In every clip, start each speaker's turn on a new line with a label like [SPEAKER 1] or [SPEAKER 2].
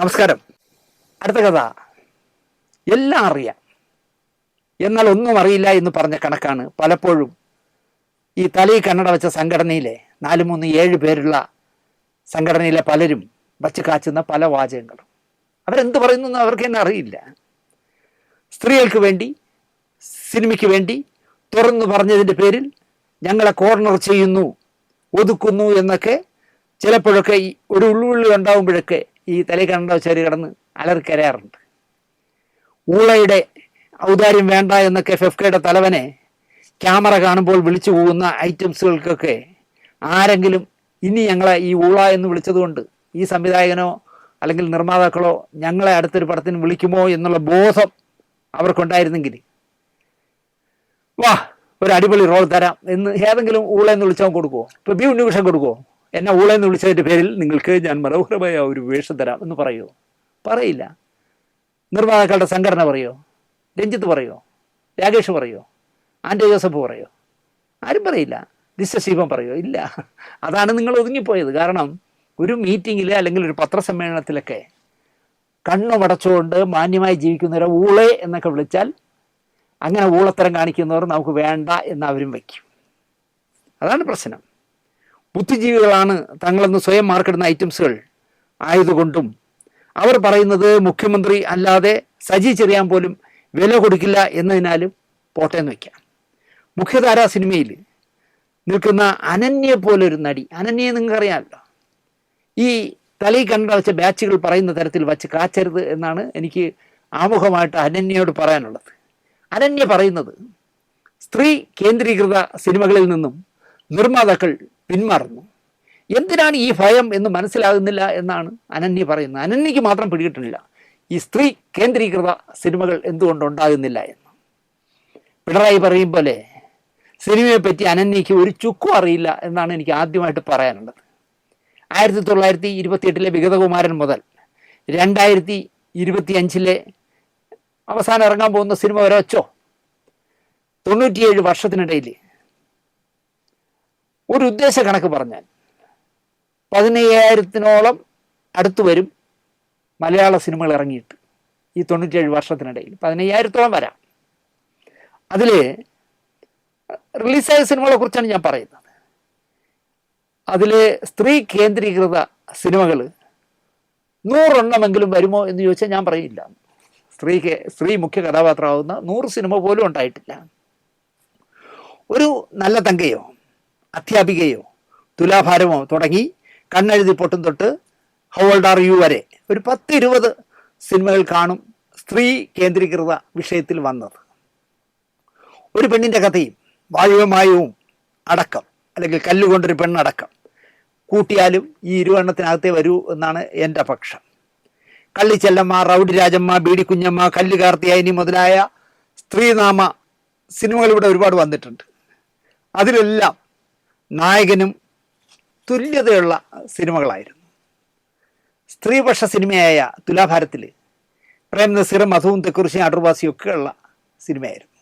[SPEAKER 1] നമസ്കാരം. അടുത്ത കഥ. എല്ലാം അറിയാം. എന്നാൽ ഒന്നും അറിയില്ല എന്ന് പറഞ്ഞ കണക്കാണ് പലപ്പോഴും ഈ തലയിൽ കണ്ണട വെച്ച സംഘടനയിലെ നാല് മൂന്ന് ഏഴ് പേരുള്ള സംഘടനയിലെ പലരും വച്ച് കാച്ചുന്ന പല വാചകങ്ങളും. അവരെന്ത് പറയുന്നു എന്ന് അവർക്ക് തന്നെ അറിയില്ല. സ്ത്രീകൾക്ക് വേണ്ടി സിനിമയ്ക്ക് വേണ്ടി തുറന്നു പറഞ്ഞതിന്റെ പേരിൽ ഞങ്ങളെ കോർണർ ചെയ്യുന്നു ഒതുക്കുന്നു എന്നൊക്കെ ചിലപ്പോഴൊക്കെ ഒരു ഉള്ളുള്ളി ഉണ്ടാകുമ്പോഴൊക്കെ ഈ തലയിൽ കണ്ട ചെറിയ കിടന്ന് അലർക്കരയാറുണ്ട് ഊളയുടെ ഔദാര്യം വേണ്ട എന്നൊക്കെ ഫെഫ്കയുടെ തലവനെ ക്യാമറ കാണുമ്പോൾ വിളിച്ചു പോകുന്ന ഐറ്റംസുകൾക്കൊക്കെ ആരെങ്കിലും ഇനി ഞങ്ങളെ ഈ ഊള എന്ന് വിളിച്ചതുകൊണ്ട് ഈ സംവിധായകനോ അല്ലെങ്കിൽ നിർമ്മാതാക്കളോ ഞങ്ങളെ അടുത്തൊരു പടത്തിന് വിളിക്കുമോ എന്നുള്ള ബോധം അവർക്കുണ്ടായിരുന്നെങ്കിൽ വാ ഒരു അടിപൊളി റോൾ തരാം എന്ന് ഏതെങ്കിലും ഊള എന്ന് വിളിച്ചാൽ കൊടുക്കുമോ ഇപ്പൊ ബി ഉണ്ണികൃഷ്ണൻ കൊടുക്കുമോ എന്നെ ഊളെന്ന് വിളിച്ചതിന്റെ പേരിൽ നിങ്ങൾക്ക് ഞാൻ മനോഹരമായ ഒരു വേഷം തരാം എന്ന് പറയുമോ പറയില്ല. നിർമ്മാതാക്കളുടെ സംഘടന പറയോ? രഞ്ജിത്ത് പറയോ? രാകേഷ് പറയോ? ആന്റെ ജോസഫ് പറയോ? ആരും പറയില്ല. ശിവം പറയോ? ഇല്ല. അതാണ് നിങ്ങൾ ഒതുങ്ങിപ്പോയത്. കാരണം ഒരു മീറ്റിങ്ങിൽ അല്ലെങ്കിൽ ഒരു പത്രസമ്മേളനത്തിലൊക്കെ കണ്ണുമടച്ചുകൊണ്ട് മാന്യമായി ജീവിക്കുന്നവരെ ഊളെ എന്നൊക്കെ വിളിച്ചാൽ അങ്ങനെ ഊളത്തരം കാണിക്കുന്നവർ നമുക്ക് വേണ്ട എന്ന് അവരും വയ്ക്കും. അതാണ് പ്രശ്നം. ബുദ്ധിജീവികളാണ് തങ്ങളെന്ന് സ്വയം മാർക്കിടുന്ന ഐറ്റംസുകൾ ആയതുകൊണ്ടും അവർ പറയുന്നത് മുഖ്യമന്ത്രി അല്ലാതെ സജി ചെറിയാൻ പോലും വില കൊടുക്കില്ല എന്നതിനാലും പോട്ടേന്ന് വയ്ക്കാം. മുഖ്യധാരാ സിനിമയിൽ നിൽക്കുന്ന അനന്യ പോലൊരു നടി അനന്യെ നിങ്ങൾക്കറിയാമല്ലോ. ഈ തലയിൽ കണ്ട വെച്ച ബാച്ചുകൾ പറയുന്ന തരത്തിൽ വച്ച് കാച്ചരുത് എന്നാണ് എനിക്ക് ആമുഖമായിട്ട് അനന്യയോട് പറയാനുള്ളത്. അനന്യ പറയുന്നത് സ്ത്രീ കേന്ദ്രീകൃത സിനിമകളിൽ നിന്നും നിർമ്മാതാക്കൾ പിന്മാറുന്നു. എന്തിനാണ് ഈ ഭയം എന്ന് മനസ്സിലാകുന്നില്ല എന്നാണ് അനന്യ പറയുന്നത്. അനന്യക്ക് മാത്രം പിടികിട്ടുന്നില്ല. ഈ സ്ത്രീ കേന്ദ്രീകൃത സിനിമകൾ എന്തുകൊണ്ടുണ്ടാകുന്നില്ല എന്ന്. പിണറായി പറയും പോലെ സിനിമയെപ്പറ്റി അനന്യയ്ക്ക് ഒരു ചുക്കും അറിയില്ല എന്നാണ് എനിക്ക് ആദ്യമായിട്ട് പറയാനുള്ളത്. ആയിരത്തി തൊള്ളായിരത്തി ഇരുപത്തിയെട്ടിലെ വിഗതകുമാരൻ മുതൽ രണ്ടായിരത്തി ഇരുപത്തി അഞ്ചിലെ അവസാനം ഇറങ്ങാൻ പോകുന്ന സിനിമ വരെ തൊണ്ണൂറ്റിയേഴ് വർഷത്തിനിടയിൽ ഒരു ഉദ്ദേശ കണക്ക് പറഞ്ഞാൽ പതിനയ്യായിരത്തിനോളം അടുത്തു വരും മലയാള സിനിമകൾ ഇറങ്ങിയിട്ട് ഈ തൊണ്ണൂറ്റിയേഴ് വർഷത്തിനിടയിൽ. പതിനയ്യായിരത്തോളം വരാം. അതിൽ റിലീസായ സിനിമകളെ കുറിച്ചാണ് ഞാൻ പറയുന്നത്. അതിൽ സ്ത്രീ കേന്ദ്രീകൃത സിനിമകൾ നൂറെണ്ണമെങ്കിലും വരുമോ എന്ന് ചോദിച്ചാൽ ഞാൻ പറയില്ല. സ്ത്രീ സ്ത്രീ മുഖ്യ കഥാപാത്രമാവുന്ന നൂറ് സിനിമ പോലും ഉണ്ടായിട്ടില്ല. ഒരു നല്ല തങ്കയോ അധ്യാപികയോ തുലാഭാരമോ തുടങ്ങി കണ്ണെഴുതി പൊട്ടും തൊട്ട് ഹൗ ഓൾഡ് ആർ യു വരെ ഒരു പത്ത് ഇരുപത് സിനിമകൾ കാണും സ്ത്രീ കേന്ദ്രീകൃത വിഷയത്തിൽ വന്നത്. ഒരു പെണ്ണിന്റെ കഥയും വായുവമായവും അടക്കം അല്ലെങ്കിൽ കല്ലുകൊണ്ടൊരു പെണ്ണടക്കം. കൂട്ടിയാലും ഈ ഇരുവണ്ണത്തിനകത്തേ വരൂ എന്നാണ് എന്റെ പക്ഷം. കള്ളിച്ചെല്ലമ്മ റൗഡി രാജമ്മ ബീഡി കുഞ്ഞമ്മ കല്ല് കാർത്തിയായിനി മുതലായ സ്ത്രീനാമ സിനിമകൾ ഇവിടെ ഒരുപാട് വന്നിട്ടുണ്ട്. അതിലെല്ലാം നായകനും തുല്യതയുള്ള സിനിമകളായിരുന്നു. സ്ത്രീപക്ഷ സിനിമയായ തുലാഭാരത്തിൽ പ്രേം നസീറും മധുവും തെക്കുറിശിയും ഒക്കെ ഒക്കെയുള്ള സിനിമയായിരുന്നു.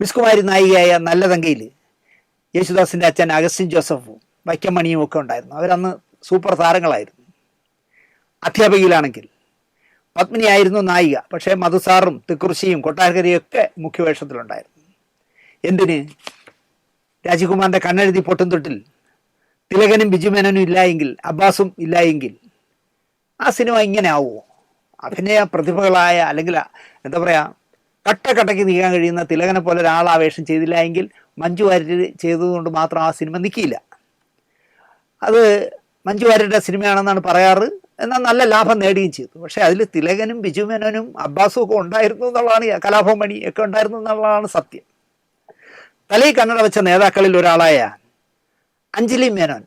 [SPEAKER 1] മിസ്കുമാരി നായികയായ നല്ല തങ്കയിൽ യേശുദാസിന്റെ അച്ഛൻ അഗസ്റ്റിൻ ജോസഫും വൈക്കമണിയും ഒക്കെ ഉണ്ടായിരുന്നു. അവരന്ന് സൂപ്പർ താരങ്ങളായിരുന്നു. അധ്യാപകയിലാണെങ്കിൽ പത്മിനിയായിരുന്നു നായിക പക്ഷേ മധുസാറും തെക്കുറിശിയും കൊട്ടാരക്കരയും ഒക്കെ മുഖ്യവേഷത്തിലുണ്ടായിരുന്നു. എന്തിന്? രാജകുമാറിന്റെ കണ്ണെഴുതി പൊട്ടും തൊട്ടിൽ. തിലകനും ബിജുമേനനും ഇല്ലായെങ്കിൽ അബ്ബാസും ഇല്ലായെങ്കിൽ ആ സിനിമ ഇങ്ങനെ ആവുമോ? അഭിനയ പ്രതിഭകളായ അല്ലെങ്കിൽ എന്താ പറയുക കട്ടക്കട്ടയ്ക്ക് നീക്കാൻ കഴിയുന്ന തിലകനെ പോലെ വേഷം ചെയ്തില്ല എങ്കിൽ മഞ്ജു വാര്യർ ചെയ്തതുകൊണ്ട് മാത്രം ആ സിനിമ നിൽക്കിയില്ല അത് മഞ്ജു വാര്യരുടെ സിനിമയാണെന്നാണ് പറയാറ്. എന്നാൽ നല്ല ലാഭം നേടുകയും ചെയ്തു. പക്ഷേ അതിൽ തിലകനും ബിജുമേനനും അബ്ബാസും ഒക്കെ ഉണ്ടായിരുന്നു എന്നുള്ളതാണ് കലാഭവൻ മണി ഒക്കെ ഉണ്ടായിരുന്നു എന്നുള്ളതാണ് സത്യം. തലയിൽ കണ്ണട വെച്ച നേതാക്കളിൽ ഒരാളായ അഞ്ജലി മേനോൻ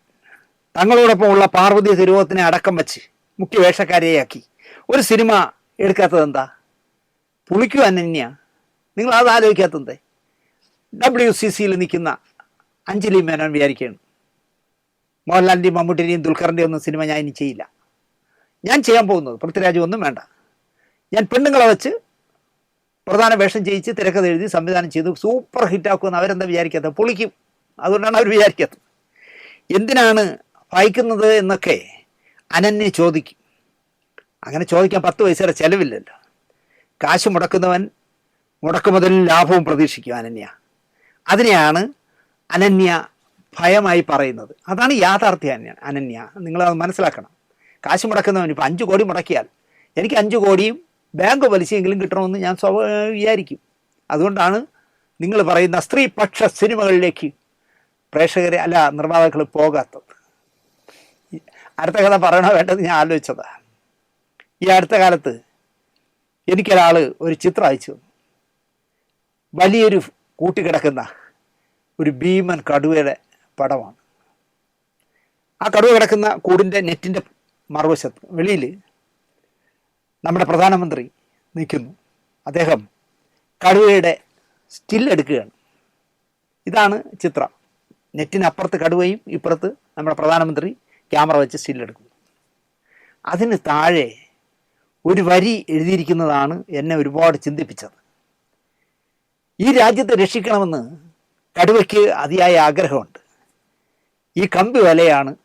[SPEAKER 1] തങ്ങളോടൊപ്പം ഉള്ള പാർവതി തിരുവോത്തിനെ അടക്കം വെച്ച് മുഖ്യ വേഷക്കാരിയാക്കി. ഒരു സിനിമ എടുക്കാത്തത് എന്താ? പുളിക്കു അനന്യ. നിങ്ങൾ അത് ആലോചിക്കാത്തത് ഡബ്ല്യു സി സിയിൽ നിൽക്കുന്ന അഞ്ജലി മേനോൻ വിചാരിക്കുകയാണ്. മോഹൻലാലിന്റെയും മമ്മൂട്ടിന്റെയും ദുൽഖറിന്റെയും ഒന്നും സിനിമ ഞാൻ ഇനി ചെയ്യില്ല. ഞാൻ ചെയ്യാൻ പോകുന്നത് പൃഥ്വിരാജ് ഒന്നും വേണ്ട. ഞാൻ പെണ്ണുങ്ങളെ വെച്ച് പ്രധാന വേഷം ചെയ്യിച്ച് തിരക്കഥ എഴുതി സംവിധാനം ചെയ്തു. സൂപ്പർ ഹിറ്റാക്കുമെന്ന് അവരെന്താ വിചാരിക്കാത്തത് പൊളിക്കും. അതുകൊണ്ടാണ് അവർ വിചാരിക്കാത്തത്. എന്തിനാണ് വായിക്കുന്നത് എന്നൊക്കെ അനന്യ ചോദിക്കും. അങ്ങനെ ചോദിക്കാൻ പത്ത് പൈസയുടെ ചിലവില്ലല്ലോ. കാശ് മുടക്കുന്നവൻ മുടക്കുമുതലും ലാഭവും പ്രതീക്ഷിക്കും അനന്യ. അതിനെയാണ് അനന്യ ഭയമായി പറയുന്നത്. അതാണ് യാഥാർത്ഥ്യ അനന്യ അനന്യ. നിങ്ങളത് മനസ്സിലാക്കണം. കാശ് മുടക്കുന്നവൻ ഇപ്പം അഞ്ച് കോടി മുടക്കിയാൽ എനിക്ക് അഞ്ച് കോടിയും ബാങ്ക് പലിശയെങ്കിലും കിട്ടണമെന്ന് ഞാൻ വിചാരിക്കും. അതുകൊണ്ടാണ് നിങ്ങൾ പറയുന്ന സ്ത്രീപക്ഷ സിനിമകളിലേക്ക് പ്രേക്ഷകരെ അല്ല നിർമ്മാതാക്കൾ പോകാത്തത്. അടുത്ത കഥ പറയണോ വേണ്ടത് ഞാൻ ആലോചിച്ചതാ. ഈ അടുത്ത കാലത്ത് എനിക്കൊരാൾ ഒരു ചിത്രം അയച്ചു. വലിയൊരു കൂട്ടിക്കിടക്കുന്ന ഒരു ഭീമൻ കടുവയുടെ പടമാണ്. ആ കടുവ കിടക്കുന്ന കൂടിന്റെ നെറ്റിന്റെ മറുവശത്ത് വെളിയിൽ നമ്മുടെ പ്രധാനമന്ത്രി നിൽക്കുന്നു. അദ്ദേഹം കടുവയുടെ സ്റ്റിൽ എടുക്കുകയാണ്. ഇതാണ് ചിത്രം. നെറ്റിനപ്പുറത്ത് കടുവയും ഇപ്പുറത്ത് നമ്മുടെ പ്രധാനമന്ത്രി ക്യാമറ വെച്ച് സ്റ്റിൽ എടുക്കുന്നു. അതിന് താഴെ ഒരു വരി എഴുതിയിരിക്കുന്നതാണ് എന്നെ ഒരുപാട് ചിന്തിപ്പിച്ചത്. ഈ രാജ്യത്തെ രക്ഷിക്കണമെന്ന് കടുവയ്ക്ക് അതിയായ ആഗ്രഹമുണ്ട്. ഈ കമ്പി വലയാണ്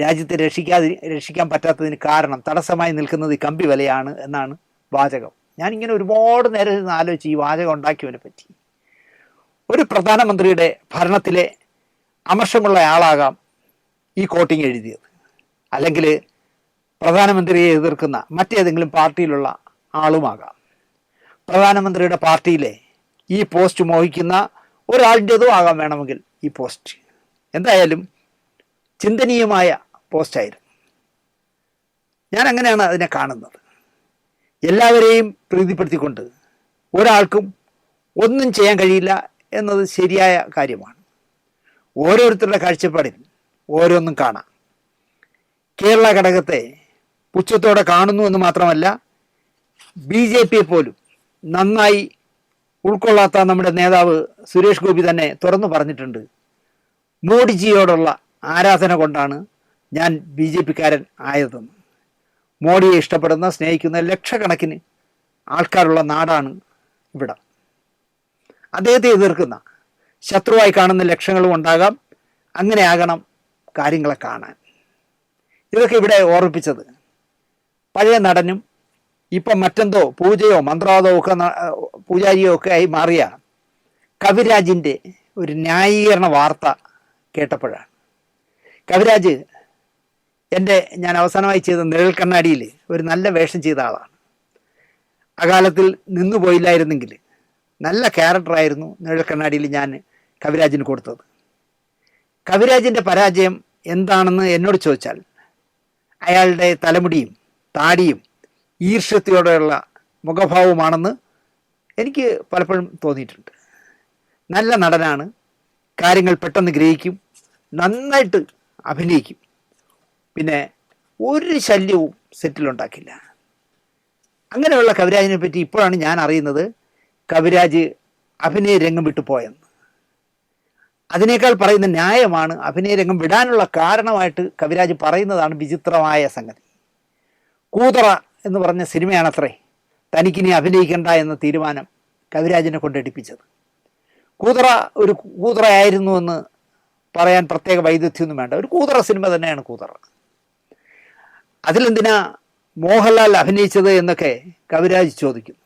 [SPEAKER 1] രാജ്യത്തെ രക്ഷിക്കാതി രക്ഷിക്കാൻ പറ്റാത്തതിന് കാരണം തടസ്സമായി നിൽക്കുന്നത് ഈ കമ്പി വലയാണ് എന്നാണ് വാചകം. ഞാനിങ്ങനെ ഒരുപാട് നേരം ഇരുന്ന് ആലോചിച്ച് ഈ വാചകം ഉണ്ടാക്കിയവനെ പറ്റി. ഒരു പ്രധാനമന്ത്രിയുടെ ഭരണത്തിലെ അമർഷമുള്ള ആളാകാം ഈ കോട്ടിങ് എഴുതിയത്. അല്ലെങ്കിൽ പ്രധാനമന്ത്രിയെ എതിർക്കുന്ന മറ്റേതെങ്കിലും പാർട്ടിയിലുള്ള ആളുമാകാം. പ്രധാനമന്ത്രിയുടെ പാർട്ടിയിലെ ഈ പോസ്റ്റ് മോഹിക്കുന്ന ഒരാളുടേതും ആകാം വേണമെങ്കിൽ ഈ പോസ്റ്റ്. എന്തായാലും ചിന്തനീയമായ പോസ്റ്റായിരുന്നു ഞാൻ അങ്ങനെയാണ് അതിനെ കാണുന്നത്. എല്ലാവരെയും പ്രീതിപ്പെടുത്തിക്കൊണ്ട് ഒരാൾക്കും ഒന്നും ചെയ്യാൻ കഴിയില്ല എന്നത് ശരിയായ കാര്യമാണ്. ഓരോരുത്തരുടെ കാഴ്ചപ്പാടിൽ ഓരോന്നും കാണാം. കേരള ഘടകത്തെ പുച്ഛത്തോടെ കാണുന്നു എന്ന് മാത്രമല്ല ബി ജെ പിയെ പോലും നന്നായി ഉൾക്കൊള്ളാത്ത നമ്മുടെ നേതാവ് സുരേഷ് ഗോപി തന്നെ തുറന്നു പറഞ്ഞിട്ടുണ്ട് മോഡിജിയോടുള്ള ആരാധന കൊണ്ടാണ് ഞാൻ ബി ജെ പിക്കാരൻ ആയതെന്ന്. മോഡിയെ ഇഷ്ടപ്പെടുന്ന സ്നേഹിക്കുന്ന ലക്ഷക്കണക്കിന് ആൾക്കാരുള്ള നാടാണ് ഇവിടെ. അദ്ദേഹത്തെ എതിർക്കുന്ന ശത്രുവായി കാണുന്ന ലക്ഷങ്ങളും ഉണ്ടാകാം. അങ്ങനെ ആകണം കാര്യങ്ങളെ കാണാൻ. ഇതൊക്കെ ഇവിടെ ഓർമ്മിപ്പിച്ചത് പഴയ നടനും ഇപ്പം മറ്റെന്തോ പൂജയോ മന്ത്രവാദമോ ഒക്കെ പൂജാരിയോ ഒക്കെ ആയി മാറിയ കവിരാജിന്റെ ഒരു ന്യായീകരണ വാർത്ത കേട്ടപ്പോഴാണ്. കവിരാജ് എന്റെ ഞാൻ അവസാനമായി ചെയ്ത നിഴൽ കണ്ണാടിയിൽ ഒരു നല്ല വേഷം ചെയ്ത ആളാണ്. അകാലത്തിൽ നിന്നു പോയില്ലായിരുന്നെങ്കിൽ നല്ല ക്യാരക്ടറായിരുന്നു നിഴൽ കണ്ണാടിയിൽ ഞാൻ കവിരാജിന് കൊടുത്തത്. കവിരാജിന്റെ പരാജയം എന്താണെന്ന് എന്നോട് ചോദിച്ചാൽ അയാളുടെ തലമുടിയും താടിയും ഈർഷ്യത്തോടെയുള്ള മുഖഭാവമാണെന്ന് എനിക്ക് പലപ്പോഴും തോന്നിയിട്ടുണ്ട്. നല്ല നടനാണ് കാര്യങ്ങൾ പെട്ടെന്ന് ഗ്രഹിക്കും നന്നായിട്ട് അഭിനയിക്കും. പിന്നെ ഒരു ശല്യവും സെറ്റിലുണ്ടാക്കില്ല അങ്ങനെയുള്ള കവിരാജിനെ പറ്റി ഇപ്പോഴാണ് ഞാൻ അറിയുന്നത് കവിരാജ് അഭിനയ രംഗം വിട്ടു പോയെന്ന്. അതിനേക്കാൾ പറയുന്ന ന്യായമാണ് അഭിനയ രംഗം വിടാനുള്ള കാരണമായിട്ട് കവിരാജ് പറയുന്നതാണ് വിചിത്രമായ സംഗതി. കൂതറ എന്ന് പറഞ്ഞ സിനിമയാണത്രേ തനിക്കിനി അഭിനയിക്കണ്ട എന്ന തീരുമാനം കവിരാജിനെ കൊണ്ടെടുപ്പിച്ചത് കൂതറ ഒരു കൂതറയായിരുന്നു എന്ന് പറയാൻ പ്രത്യേക വൈദഗ്ധ്യമൊന്നും വേണ്ട. ഒരു കൂതറ സിനിമ തന്നെയാണ് കൂതറ. അതിലെന്തിനാ മോഹൻലാൽ അഭിനയിച്ചത് എന്നൊക്കെ കവിരാജ് ചോദിക്കുന്നു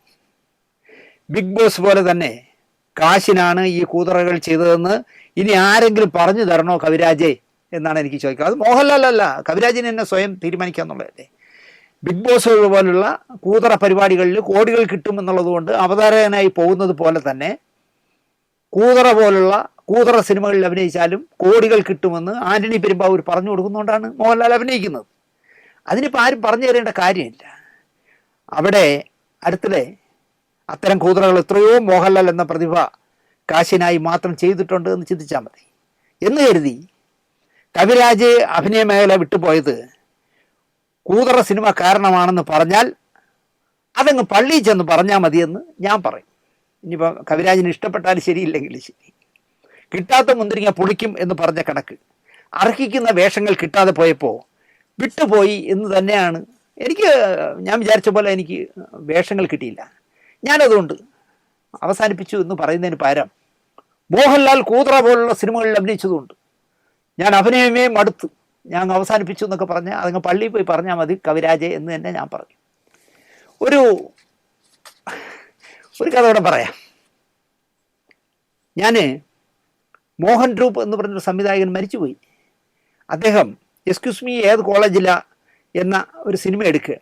[SPEAKER 1] ബിഗ് ബോസ് പോലെ തന്നെ കാശിനാണ് ഈ കൂതറകൾ ചെയ്തതെന്ന് ഇനി ആരെങ്കിലും പറഞ്ഞു തരണോ കവിരാജേ എന്നാണ് എനിക്ക് ചോദിക്കുക അത് മോഹൻലാൽ അല്ല കവിരാജിന് എന്നെ സ്വയം തീരുമാനിക്കാന്നുള്ളതല്ലേ ബിഗ് ബോസ് പോലുള്ള കൂതറ പരിപാടികളിൽ കോടികൾ കിട്ടുമെന്നുള്ളത് കൊണ്ട് അവതാരകനായി പോകുന്നത് പോലെ തന്നെ കൂതറ പോലുള്ള കൂതറ സിനിമകളിൽ അഭിനയിച്ചാലും കോടികൾ കിട്ടുമെന്ന് ആന്റണി പെരുമ്പാവൂർ പറഞ്ഞു കൊടുക്കുന്നതുകൊണ്ടാണ് മോഹൻലാൽ അഭിനയിക്കുന്നത്. അതിനിപ്പോൾ ആരും പറഞ്ഞു തരേണ്ട കാര്യമില്ല. അവിടെ അടുത്തിടെ അത്തരം കൂതറകൾ എത്രയോ മോഹൻലാൽ എന്ന പ്രതിഭ കാശിനായി മാത്രം ചെയ്തിട്ടുണ്ട് എന്ന് ചിന്തിച്ചാൽ മതി. എന്ന് കരുതി കവിരാജ് അഭിനയ മേഖല വിട്ടുപോയത് കൂതറ സിനിമ കാരണമാണെന്ന് പറഞ്ഞാൽ അതങ്ങ് പള്ളിയിൽ ചെന്ന് പറഞ്ഞാൽ മതിയെന്ന് ഞാൻ പറയും. ഇനിയിപ്പോൾ കവിരാജിന് ഇഷ്ടപ്പെട്ടാലും ശരിയില്ലെങ്കിലും ശരി. കിട്ടാത്ത മുന്തിരിങ്ങ പുളിക്കും എന്ന് പറഞ്ഞ കണക്ക്. അർഹിക്കുന്ന വേഷങ്ങൾ കിട്ടാതെ പോയപ്പോൾ വിട്ടുപോയി എന്ന് തന്നെയാണ്. എനിക്ക് ഞാൻ വിചാരിച്ച പോലെ എനിക്ക് വേഷങ്ങൾ കിട്ടിയില്ല. ഞാനതുകൊണ്ട് അവസാനിപ്പിച്ചു എന്ന് പറയുന്നതിന് പകരം മോഹൻലാൽ കൂതറ പോലുള്ള സിനിമകളിൽ അഭിനയിച്ചതുകൊണ്ട് ഞാൻ അഭിനയമേ മടുത്തു. ഞാൻ അവസാനിപ്പിച്ചു എന്നൊക്കെ പറഞ്ഞ് അതങ്ങ് പള്ളിയിൽ പോയി പറഞ്ഞാൽ മതി കവിരാജ് എന്ന് തന്നെ ഞാൻ പറഞ്ഞു. ഒരു ഒരു കഥ ഇവിടെ പറയാം. ഞാൻ മോഹൻ ഡ്രൂപ്പ് എന്ന് പറഞ്ഞൊരു സംവിധായകൻ മരിച്ചുപോയി. അദ്ദേഹം എക്സ്ക്യൂസ് മീ ഏത് കോളേജില എന്ന ഒരു സിനിമ എടുക്കുക.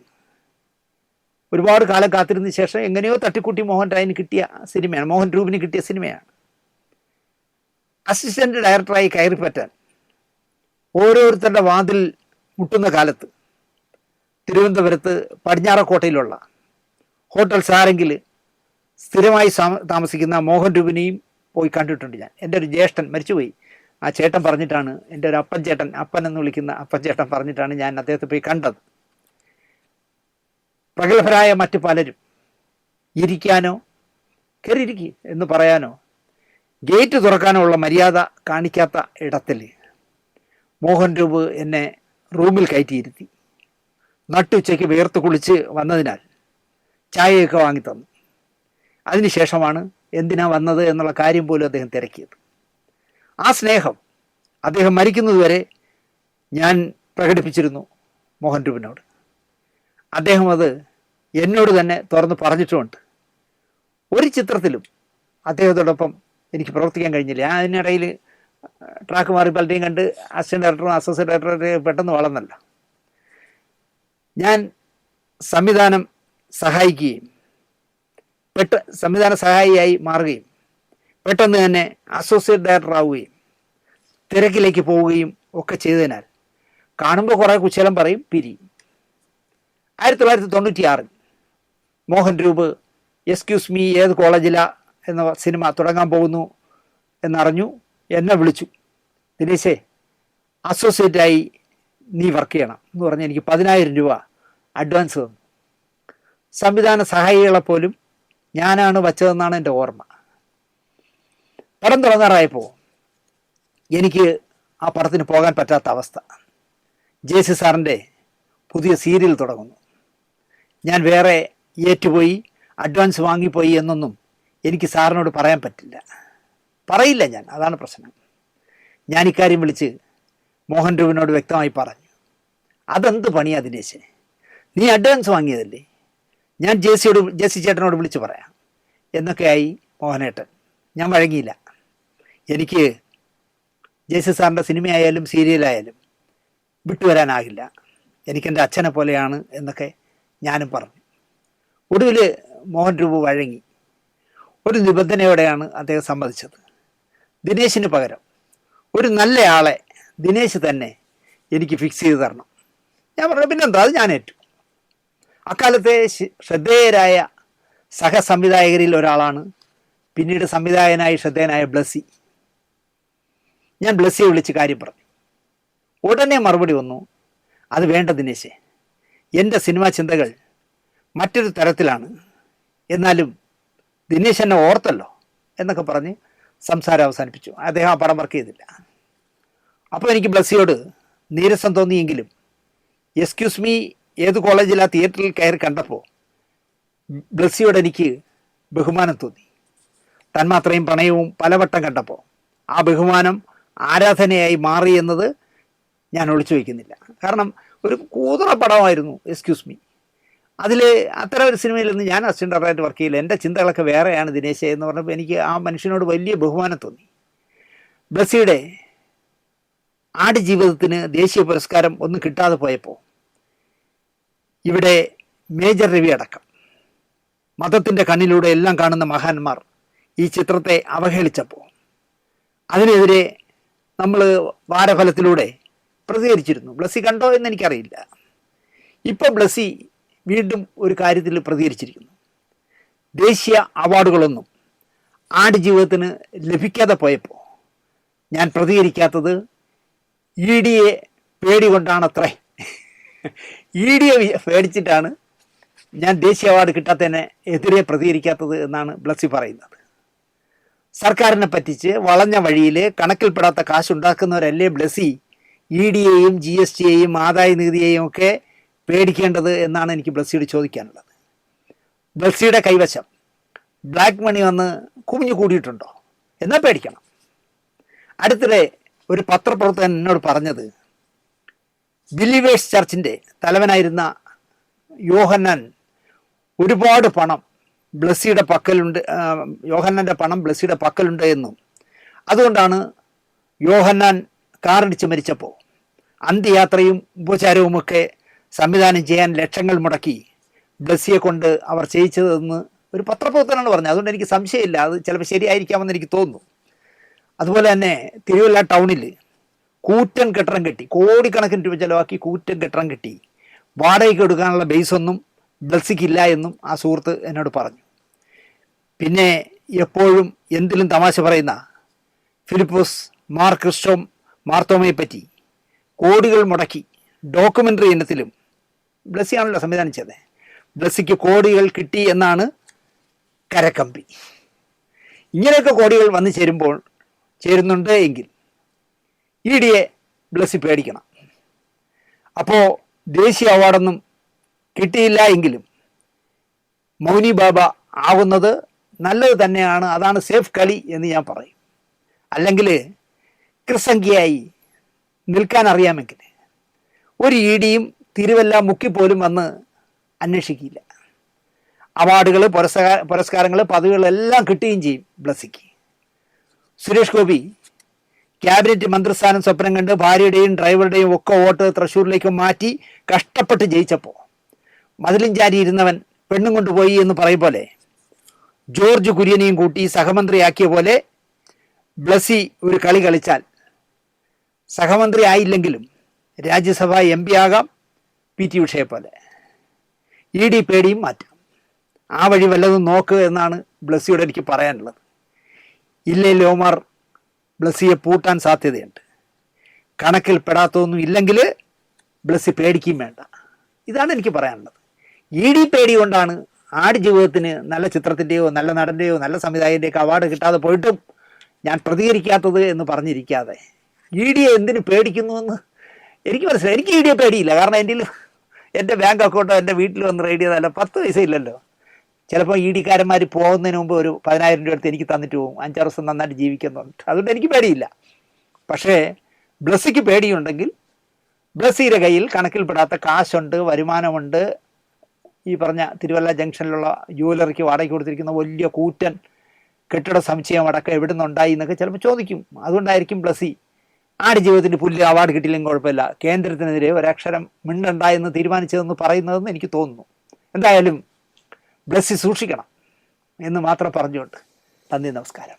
[SPEAKER 1] ഒരുപാട് കാലം കാത്തിരുന്ന ശേഷം എങ്ങനെയോ തട്ടിക്കൂട്ടി മോഹൻ റായിന് കിട്ടിയ സിനിമയാണ്. മോഹൻ രൂപിന് കിട്ടിയ സിനിമയാണ്. അസിസ്റ്റന്റ് ഡയറക്ടറായി കയറി പറ്റാൻ. ഓരോരുത്തരുടെ വാതിൽ മുട്ടുന്ന കാലത്ത് തിരുവനന്തപുരത്ത് പടിഞ്ഞാറക്കോട്ടയിലുള്ള ഹോട്ടൽ സാരെങ്കിൽ സ്ഥിരമായി താമസിക്കുന്ന മോഹൻ രൂപിനെയും പോയി കണ്ടിട്ടുണ്ട് ഞാൻ. എന്റെ ഒരു ജ്യേഷ്ഠൻ മരിച്ചുപോയി. ആ ചേട്ടൻ പറഞ്ഞിട്ടാണ് എന്റെ ഒരു അപ്പൻ ചേട്ടൻ അപ്പൻ എന്ന് വിളിക്കുന്ന അപ്പൻ ചേട്ടൻ പറഞ്ഞിട്ടാണ് ഞാൻ അദ്ദേഹത്തെ പോയി കണ്ടത്. പ്രഗത്ഭരായ മറ്റു പലരും ഇരിക്കാനോ കയറിയിരിക്കുക എന്ന് പറയാനോ ഗേറ്റ് തുറക്കാനോ ഉള്ള മര്യാദ കാണിക്കാത്ത ഇടത്തിൽ മോഹൻ രൂപ് എന്നെ റൂമിൽ കയറ്റിയിരുത്തി. നട്ടുച്ചയ്ക്ക് വേർത്ത് കുളിച്ച് വന്നതിനാൽ ചായയൊക്കെ വാങ്ങിത്തന്നു. അതിനുശേഷമാണ് എന്തിനാ വന്നത് എന്നുള്ള കാര്യം പോലും അദ്ദേഹം തിരക്കിയത്. ആ സ്നേഹം അദ്ദേഹം മരിക്കുന്നതുവരെ ഞാൻ പ്രകടിപ്പിച്ചിരുന്നു മോഹൻ രൂപിനോട്. അദ്ദേഹം അത് എന്നോട് തന്നെ തുറന്ന് പറഞ്ഞിട്ടുമുണ്ട്. ഒരു ചിത്രത്തിലും അദ്ദേഹത്തോടൊപ്പം എനിക്ക് പ്രവർത്തിക്കാൻ കഴിഞ്ഞില്ല. ഞാൻ അതിനിടയിൽ ട്രാക്ക് മാറി പലരെയും കണ്ട് അസിസ്റ്റന്റ് ഡയറക്ടറും അസോസിയേറ്റ് ഡയറക്ടറും പെട്ടെന്ന് വളർന്നല്ല. ഞാൻ സംവിധാനം സഹായിക്കുകയും പെട്ട സംവിധാന സഹായിയായി മാറുകയും പെട്ടെന്ന് തന്നെ അസോസിയേറ്റ് ഡയറക്ടർ ആവുകയും തിരക്കിലേക്ക് പോവുകയും ഒക്കെ ചെയ്തതിനാൽ കാണുമ്പോൾ കുറേ കുശലം പറയും പിരി ആയിരത്തി തൊള്ളായിരത്തി തൊണ്ണൂറ്റി ആറിൽ മോഹൻ രൂപ് എക്സ്ക്യൂസ് മീ ഏത് കോളേജിലാ എന്ന സിനിമ തുടങ്ങാൻ പോകുന്നു എന്നറിഞ്ഞു എന്നെ വിളിച്ചു. ദിനേശേ അസോസിയേറ്റായി നീ വർക്ക് ചെയ്യണം എന്ന് പറഞ്ഞ് എനിക്ക് പതിനായിരം രൂപ അഡ്വാൻസ് തന്നു. സംവിധാന സഹായികളെ പോലും ഞാനാണ് വച്ചതെന്നാണ് എന്റെ ഓർമ്മ. പടം തുടങ്ങാറായപ്പോൾ എനിക്ക് ആ പടത്തിന് പോകാൻ പറ്റാത്ത അവസ്ഥ. ജെ സി സാറിന്റെ പുതിയ സീരിയൽ തുടങ്ങുന്നു. ഞാൻ വേറെ ഏറ്റുപോയി അഡ്വാൻസ് വാങ്ങിപ്പോയി എന്നൊന്നും എനിക്ക് സാറിനോട് പറയാൻ പറ്റില്ല. പറയില്ല ഞാൻ അതാണ് പ്രശ്നം. ഞാൻ ഇക്കാര്യം വിളിച്ച് മോഹൻ രൂപിനോട് വ്യക്തമായി പറഞ്ഞു. അതെന്ത് പണിയാ ദിനേശ്? നീ അഡ്വാൻസ് വാങ്ങിയതല്ലേ? ഞാൻ ജെ സിയോട് ജെ സി ചേട്ടനോട് വിളിച്ച് പറയാം. എന്നൊക്കെയായി മോഹനേട്ടൻ. ഞാൻ വഴങ്ങിയില്ല. എനിക്ക് ജെ സി സാറിന്റെ സിനിമയായാലും സീരിയലായാലും വിട്ടുവരാനാകില്ല. എനിക്കെന്റെ അച്ഛനെ പോലെയാണ് എന്നൊക്കെ ഞാനും പറഞ്ഞു. ഒടുവിൽ മോഹൻ രൂപ വഴങ്ങി. ഒരു നിബന്ധനയോടെയാണ് അദ്ദേഹം സമ്മതിച്ചത്. ദിനേശിന് പകരം ഒരു നല്ലയാളെ ദിനേശ് തന്നെ എനിക്ക് ഫിക്സ് ചെയ്ത് തരണം. ഞാൻ പറഞ്ഞു പിന്നെന്താ? അത് ഞാൻ ഏറ്റു. അക്കാലത്തെ ശ്രദ്ധേയരായ സഹസംവിധായകരിൽ ഒരാളാണ്. പിന്നീട് സംവിധായകനായി ശ്രദ്ധേയനായ ബ്ലസ്സി. ഞാൻ ബ്ലസ്സിയെ വിളിച്ച് കാര്യം പറഞ്ഞു. ഉടനെ മറുപടി വന്നു അത് വേണ്ട ദിനേശേ എന്റെ സിനിമാ ചിന്തകൾ മറ്റൊരു തരത്തിലാണ്. എന്നാലും ദിനേശ് എന്നെ ഓർത്തല്ലോ എന്നൊക്കെ പറഞ്ഞ് സംസാരം അവസാനിപ്പിച്ചു. അദ്ദേഹം ആ പടം വർക്ക് ചെയ്തില്ല. അപ്പോൾ എനിക്ക് ബ്ലസ്സിയോട് നീരസം തോന്നിയെങ്കിലും എക്സ്ക്യൂസ് മീ ഏത് കോളേജിൽ ആ തിയേറ്ററിൽ കയറി കണ്ടപ്പോൾ ബ്ലസ്സിയോട് എനിക്ക് ബഹുമാനം തോന്നി. തന്മാത്രയും പ്രണയവും പലവട്ടം കണ്ടപ്പോൾ ആ ബഹുമാനം ആരാധനയായി മാറി എന്നത് ഞാൻ ഒളിച്ചു വയ്ക്കുന്നില്ല. കാരണം ഒരു കൂതറ പടമായിരുന്നു എക്സ്ക്യൂസ് മീ അതിൽ അത്തരം ഒരു സിനിമയിൽ നിന്ന് ഞാൻ അസിസ്റ്റന്റ് ഡയറക്ടറായിട്ട് വർക്ക് ചെയ്യില്ല. എന്റെ ചിന്തകളൊക്കെ വേറെയാണ് ദിനേശ് എന്ന് പറഞ്ഞപ്പോൾ എനിക്ക് ആ മനുഷ്യനോട് വലിയ ബഹുമാനം തോന്നി. ബ്ലസ്സിയുടെ ആടുജീവിതത്തിന് ദേശീയ പുരസ്കാരം ഒന്നും കിട്ടാതെ പോയപ്പോൾ ഇവിടെ മേജർ രവി അടക്കം. മതത്തിന്റെ കണ്ണിലൂടെ എല്ലാം കാണുന്ന മഹാന്മാർ ഈ ചിത്രത്തെ അവഹേളിച്ചപ്പോൾ അതിനെതിരെ നമ്മൾ വാരഫലത്തിലൂടെ പ്രതികരിച്ചിരുന്നു. ബ്ലസ്സി കണ്ടോ എന്ന് എനിക്കറിയില്ല. ഇപ്പോൾ ബ്ലസ്സി വീണ്ടും ഒരു കാര്യത്തിൽ പ്രതികരിച്ചിരിക്കുന്നു. ദേശീയ അവാർഡുകളൊന്നും ആട് ജീവിതത്തിന് ലഭിക്കാതെ പോയപ്പോൾ ഞാൻ പ്രതികരിക്കാത്തത് ഇ ഡിയെ പേടി കൊണ്ടാണത്രേ. ഇ ഡിയെ പേടിച്ചിട്ടാണ് ഞാൻ ദേശീയ അവാർഡ് കിട്ടാത്തതിനെ എതിരെ പ്രതികരിക്കാത്തത് എന്നാണ് ബ്ലസ്സി പറയുന്നത്. സർക്കാരിനെ പറ്റിച്ച് വളഞ്ഞ വഴിയിൽ കണക്കിൽപ്പെടാത്ത കാശുണ്ടാക്കുന്നവരല്ലേ ബ്ലസ്സി? ഇ ഡിയെയും ജി എസ് ടിയെയും ആദായ നികുതിയെയും ഒക്കെ പേടിക്കേണ്ടത് എന്നാണ് എനിക്ക് ബ്ലസ്സിയോട് ചോദിക്കാനുള്ളത്. ബ്ലസ്സിയുടെ കൈവശം ബ്ലാക്ക് മണി വന്ന് കുമിഞ്ഞു കൂടിയിട്ടുണ്ടോ? എന്നാൽ പേടിക്കണം. അടുത്തിടെ ഒരു പത്രപ്രവർത്തകൻ എന്നോട് പറഞ്ഞത് ബിലീവേഴ്സ് ചർച്ചിന്റെ തലവനായിരുന്ന യോഹന്നാൻ ഒരുപാട് പണം ബ്ലസ്സിയുടെ പക്കലുണ്ട് യോഹന്നന്റെ പണം ബ്ലസ്സിയുടെ പക്കലുണ്ട് എന്നും. അതുകൊണ്ടാണ് യോഹന്നാൻ കാറിടിച്ച് മരിച്ചപ്പോൾ അന്ത്യയാത്രയും ഉപചാരവുമൊക്കെ സംവിധാനം ചെയ്യാൻ ലക്ഷങ്ങൾ മുടക്കി ബ്ലസ്സിയെ കൊണ്ട് അവർ ചെയ്യിച്ചതെന്ന് ഒരു പത്രപ്രവർത്തനമാണ് പറഞ്ഞത്. അതുകൊണ്ട് എനിക്ക് സംശയമില്ല. അത് ചിലപ്പോൾ ശരിയായിരിക്കാമെന്ന് എനിക്ക് തോന്നുന്നു. അതുപോലെ തന്നെ തിരുവല്ല ടൗണിൽ കൂറ്റൻ കെട്ടിടം കെട്ടി. കോടിക്കണക്കിന് രൂപ ചിലവാക്കി കൂറ്റൻ കെട്ടിടം കെട്ടി. വാടകയ്ക്ക് എടുക്കാനുള്ള ബേസൊന്നും ബ്ലസ്സിക്കില്ല എന്നും ആ സുഹൃത്ത് എന്നോട് പറഞ്ഞു. പിന്നെ എപ്പോഴും എന്തിലും തമാശ പറയുന്ന ഫിലിപ്പോസ് മാർ ക്രിസ്റ്റോം മാർത്തോമയെ പറ്റി കോടികൾ മുടക്കി ഡോക്യുമെന്ററി ഇനത്തിലും ബ്ലസ്സിയാണല്ലോ സംവിധാനം ചെയ്തത് ബ്ലസ്സിക്ക് കോടികൾ കിട്ടി എന്നാണ് കരക്കമ്പി. ഇങ്ങനെയൊക്കെ കോടികൾ വന്നു ചേരുമ്പോൾ ചേരുന്നുണ്ട് എങ്കിൽ ഇ ഡിയെ ബ്ലസ്സി പേടിക്കണം. അപ്പോൾ ദേശീയ അവാർഡൊന്നും കിട്ടിയില്ല എങ്കിലും മൗനി ബാബ ആവുന്നത് നല്ലത് തന്നെയാണ് അതാണ് സേഫ് കളി എന്ന് ഞാൻ പറയും. അല്ലെങ്കിൽ കൃസംഖ്യയായി നിൽക്കാൻ അറിയാമെങ്കിൽ ഒരു ഇ ഡിയും തിരുവല്ല മുക്കിപ്പോലും വന്ന് അന്വേഷിക്കില്ല. അവാർഡുകൾ പുരസ്കാര പുരസ്കാരങ്ങൾ പദവികളെല്ലാം കിട്ടുകയും ചെയ്യും ബ്ലസ്സിക്ക്. സുരേഷ് ഗോപി ക്യാബിനറ്റ് മന്ത്രിസ്ഥാനം സ്വപ്നം കണ്ട് ഭാര്യയുടെയും ഡ്രൈവറുടെയും ഒക്കെ വോട്ട് തൃശ്ശൂരിലേക്ക് മാറ്റി കഷ്ടപ്പെട്ട് ജയിച്ചപ്പോൾ മതിലും ചാരി ഇരുന്നവൻ പെണ്ണും കൊണ്ടുപോയി എന്ന് പറയും പോലെ. ജോർജ് കുര്യനെയും കൂട്ടി സഹമന്ത്രിയാക്കിയ പോലെ ബ്ലസി ഒരു കളി കളിച്ചാൽ. സഹമന്ത്രി ആയില്ലെങ്കിലും രാജ്യസഭ എം പി ആകാം പി ടി ഉഷയെ പോലെ. ഇ ഡി പേടിയും മാറ്റാം. ആ വഴി വല്ലതും നോക്ക് എന്നാണ് ബ്ലസ്സിയോട് എനിക്ക് പറയാനുള്ളത്. ഇല്ലേ ലോമാർ ബ്ലസ്സിയെ പൂട്ടാൻ സാധ്യതയുണ്ട്. കണക്കിൽ പെടാത്തതൊന്നും ഇല്ലെങ്കിൽ ബ്ലസ്സി പേടിക്കുകയും വേണ്ട. ഇതാണ് എനിക്ക് പറയാനുള്ളത്. ഇ ഡി പേടി കൊണ്ടാണ് ആട് ജീവിതത്തിന് നല്ല ചിത്രത്തിന്റെയോ നല്ല നടന്റെയോ നല്ല സംവിധായകന്റെയൊക്കെ അവാർഡ് കിട്ടാതെ പോയിട്ടും ഞാൻ പ്രതികരിക്കാത്തത് എന്ന് പറഞ്ഞിരിക്കാതെ. ഇ ഡിയെ എന്തിനു പേടിക്കുന്നുവെന്ന് എനിക്ക് മനസ്സിലായി. എനിക്ക് ഇ ഡിയെ പേടിയില്ല. കാരണം എന്റെ എന്റെ ബാങ്ക് അക്കൗണ്ടോ എന്റെ വീട്ടിൽ വന്ന് റെയ്ഡ് ചെയ്താലോ പത്ത് പൈസ ഇല്ലല്ലോ. ചിലപ്പോൾ ഇ ഡിക്കാരന്മാർ പോകുന്നതിന് മുമ്പ് ഒരു പതിനായിരം രൂപ എടുത്ത് എനിക്ക് തന്നിട്ട് പോകും അഞ്ചാറ് ദിവസം നന്നായിട്ട് ജീവിക്കുന്നുണ്ട് അതുകൊണ്ട് എനിക്ക് പേടിയില്ല. പക്ഷേ ബ്ലസ്സിക്ക് പേടിയുണ്ടെങ്കിൽ ബ്ലസ്സിയുടെ കയ്യിൽ കണക്കിൽപ്പെടാത്ത കാശുണ്ട് വരുമാനമുണ്ട്. ഈ പറഞ്ഞ തിരുവല്ല ജംഗ്ഷനിലുള്ള ജൂവലറിക്ക് വാടകയ്ക്ക് കൊടുത്തിരിക്കുന്ന വലിയ കൂറ്റൻ കെട്ടിട സമുച്ചയം അടക്കം എവിടെ നിന്നുണ്ടായി എന്നൊക്കെ ചിലപ്പോൾ ചോദിക്കും. അതുകൊണ്ടായിരിക്കും ബ്ലസ്സി ആട് ജീവിതത്തിന്റെ പുല്ല് അവാർഡ് കിട്ടിയില്ലെങ്കിൽ കുഴപ്പമില്ല. കേന്ദ്രത്തിനെതിരെ ഒരക്ഷരം മിണ്ടണ്ട എന്ന് തീരുമാനിച്ചതെന്ന് പറയുന്നതെന്ന് എനിക്ക് തോന്നുന്നു. എന്തായാലും ബ്ലസ്സി സൂക്ഷിക്കണം എന്ന് മാത്രം പറഞ്ഞുകൊണ്ട് നന്ദി നമസ്കാരം.